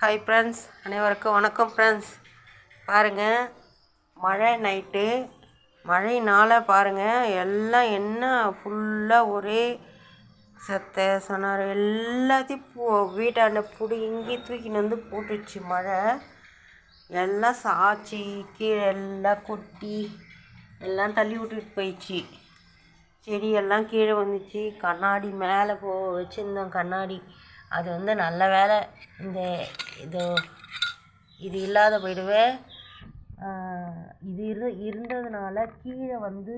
Hi friends அனைவருக்கும் வணக்கம் friends பாருங்கள் மழை நைட்டு மழையினால் பாருங்கள் எல்லாம் என்ன ஃபுல்லாக ஒரே சத்த சொன்னார். எல்லாத்தையும் பூ வீட்டாண்ட பிடுங்கி தூக்கின்னு வந்து போட்டுடுச்சு மழை. எல்லாம் சாய்ச்சி கீழே எல்லாம் கொட்டி எல்லாம் தள்ளி விட்டுட்டு போயிடுச்சு. செடியெல்லாம் கீழே வந்துச்சு. கண்ணாடி மேலே போ வச்சுருந்தோம் கண்ணாடி. அது வந்து நல்ல வேலை. இந்த இது இது இல்லாத போயிடுவே. இது இரு இருந்ததுனால கீழே வந்து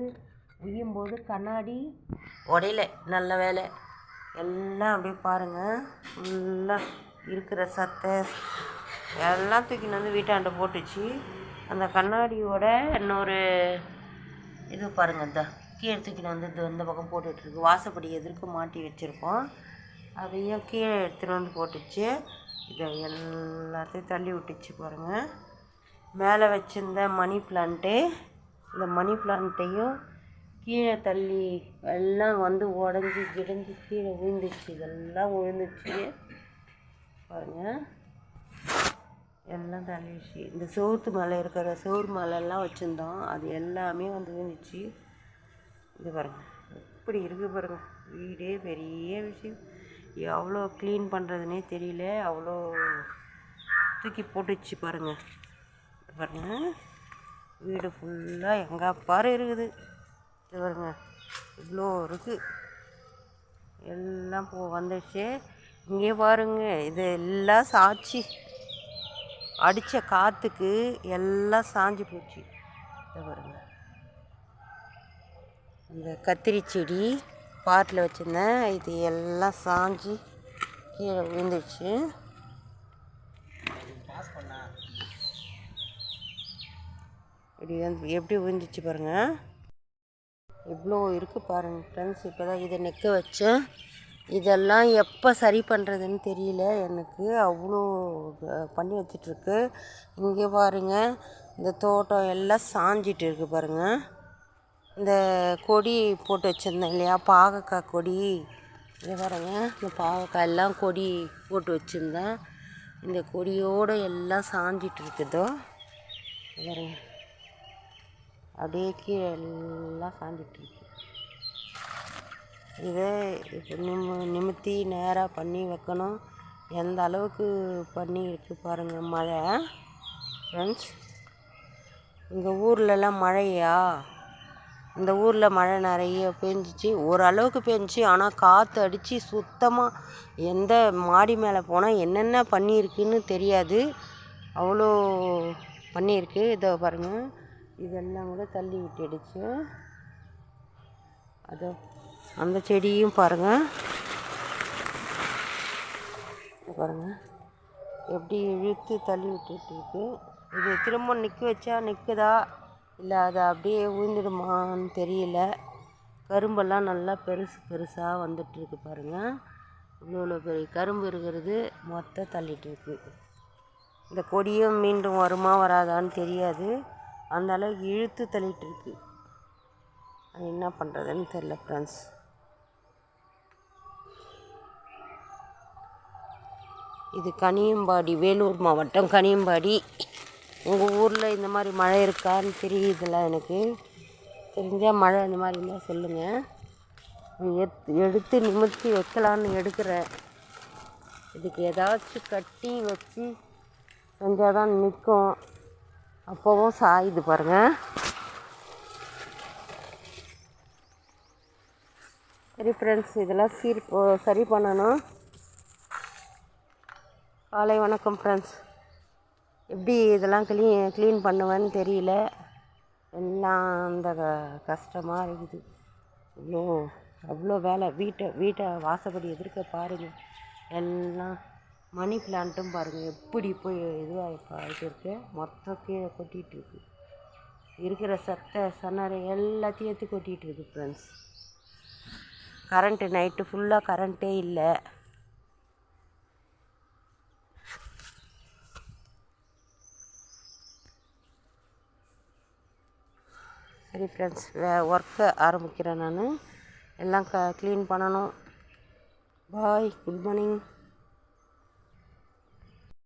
விழும்போது கண்ணாடி உடையல நல்ல வேலை. எல்லாம் அப்படியே பாருங்கள் ஃபுல்லாக இருக்கிற சத்தை எல்லாம் தூக்கின்னு வந்து வீட்டாண்ட போட்டுச்சு. அந்த கண்ணாடியோட இன்னொரு இது பாருங்கள் இந்த. கீழே தூக்கின்னு வந்து இது இந்த பக்கம் போட்டுட்ருக்கு வாசப்படி எதிர்க்க மாட்டி வச்சுருக்கோம். அதையும் கீழே எடுத்துகிட்டு வந்து போட்டுச்சு. இதை எல்லாத்தையும் தள்ளி விட்டுச்சு பாருங்கள் மேலே வச்சுருந்த மணி பிளான்ட்டு இந்த மணி பிளான்ட்டையும் கீழே தள்ளி எல்லாம் வந்து உடஞ்சி கிடஞ்சி கீழே விழுந்துச்சு இதெல்லாம் விழுந்துச்சு பாருங்கள் எல்லாம் தள்ளிடுச்சு. இந்த செவுத்து மலை இருக்கிற சோறு மலைலாம் வச்சுருந்தோம். அது எல்லாமே வந்து விழுந்துச்சு இது பாருங்கள் எப்படி இருக்குது பாருங்கள் வீடே பெரிய விஷயம். எவ்வளோ க்ளீன் பண்ணுறதுனே தெரியல. அவ்வளோ தூக்கி போட்டுச்சு பாருங்கள் பாருங்கள் வீடு ஃபுல்லாக எங்கே பாரு இருக்குது. இது பாருங்க. இவ்வளோ இருக்குது எல்லாம் போ வந்துடுச்சு இங்கே பாருங்க. இது எல்லாம் சாய்ச்சி. அடித்த காற்றுக்கு எல்லாம் சாஞ்சு போச்சு. இதை பாருங்க. இந்த கத்திரி செடி. பாட்டில் வச்சுருந்தேன். இது எல்லாம் சாஞ்சு கீழே விழுந்துடுச்சு இப்படி வந்து எப்படி விழுந்துச்சு பாருங்கள் இவ்வளோ இருக்குது பாருங்கள் ஃப்ரெண்ட்ஸ் இப்போ தான் இதை நிற்க வச்சேன். இதெல்லாம் எப்போ சரி பண்ணுறதுன்னு தெரியல. எனக்கு அவ்வளோ பண்ணி வச்சிட்ருக்கு இங்கே பாருங்கள் இந்த தோட்டம் எல்லாம் சாஞ்சிட்டு இருக்குது பாருங்கள் இந்த கொடி போட்டு வச்சுருந்தேன் இல்லையா? பாகக்காய் கொடி. இங்கே பாருங்க இந்த பாகக்காய் எல்லாம் கொடி போட்டு வச்சுருந்தேன். இந்த கொடியோடு எல்லாம் சாஞ்சிட்டு இருக்குதோ? பாருங்க. அப்படியே கீழே எல்லாம் சாஞ்சிட்டு இருக்கு. இதை இப்போ நிமு நிமித்தி நேராக பண்ணி வைக்கணும். எந்த அளவுக்கு பண்ணி இருக்கு பாருங்கள் மழை. ஃப்ரெண்ட்ஸ் எங்கள் ஊர்லலாம் மழையா? இந்த ஊரில் மழை நிறைய பேஞ்சிச்சு. ஓரளவுக்கு பெஞ்சிச்சு. ஆனால் காற்று அடித்து சுத்தமாக எந்த மாடி மேலே போனால் என்னென்ன பண்ணியிருக்குன்னு தெரியாது. அவ்வளோ பண்ணியிருக்கு. இதோ பாருங்கள் இதெல்லாம் கூட தள்ளி விட்டுடுச்சு. அதோ அந்த செடியும் பாருங்கள் பாருங்கள் எப்படி இழுத்து தள்ளி விட்டுட்டு இருக்கு. இது திரும்ப நிற்க வச்சா நிற்குதா இல்லை அது அப்படியே உழுந்துடுமான்னு தெரியல. கரும்பெல்லாம் நல்லா பெருசு பெருசாக வந்துட்டுருக்கு பாருங்கள் இவ்வளோ இவ்வளோ பெரிய கரும்பு இருக்கிறது மொத்தம் தள்ளிட்டுருக்கு. இந்த கொடியும் மீண்டும் வருமா வராதான்னு தெரியாது. அந்த அளவுக்கு இழுத்து தள்ளிட்டுருக்கு. அது என்ன பண்ணுறதுன்னு தெரில ஃப்ரெண்ட்ஸ் இது கனியம்பாடி வேலூர் மாவட்டம் கனியம்பாடி. உங்கள் ஊரில் இந்த மாதிரி மழை இருக்கான்னு தெரியுதுல்ல எனக்கு. தெரிஞ்சால் மழை இந்த மாதிரி இருந்தால் சொல்லுங்கள் எடுத்து எடுத்து நிமிர்த்தி வைக்கலான்னு எடுக்கிறேன். இதுக்கு ஏதாச்சும் கட்டி வச்சு செஞ்சால் தான் நிற்கும். அப்போவும் சாயுது பாருங்கள் சரி ஃப்ரெண்ட்ஸ் இதெல்லாம் சீர் போ- சரி பண்ணணும். காலை வணக்கம் ஃப்ரெண்ட்ஸ் எப்படி இதெல்லாம் க்ளீன் க்ளீன் பண்ணுவேன்னு தெரியல. எல்லாம் அந்த க- கஷ்டமாக இருக்குது. இவ்வளோ அவ்வளோ வேலை. வீட்டை வீட்டை வாசப்படி எதிர்க்க பாருங்கள் எல்லாம் மணி பிளான்ட்டும் பாருங்கள் எப்படி போய் இதுவாக ஆகிட்டு இருக்கு. மொத்தம் கீழே கொட்டிகிட்டு இருக்கு. இருக்கிற சத்த சன்னரை எல்லாத்தையும் எடுத்து கொட்டிகிட்டு இருக்கு ஃப்ரெண்ட்ஸ் கரண்ட்டு நைட்டு ஃபுல்லாக கரண்ட்டே இல்லை. சரி ஃப்ரெண்ட்ஸ் வே ஒர்க்கை ஆரம்பிக்கிறேன் நான். எல்லாம் க க்ளீன் பண்ணணும். Bye good morning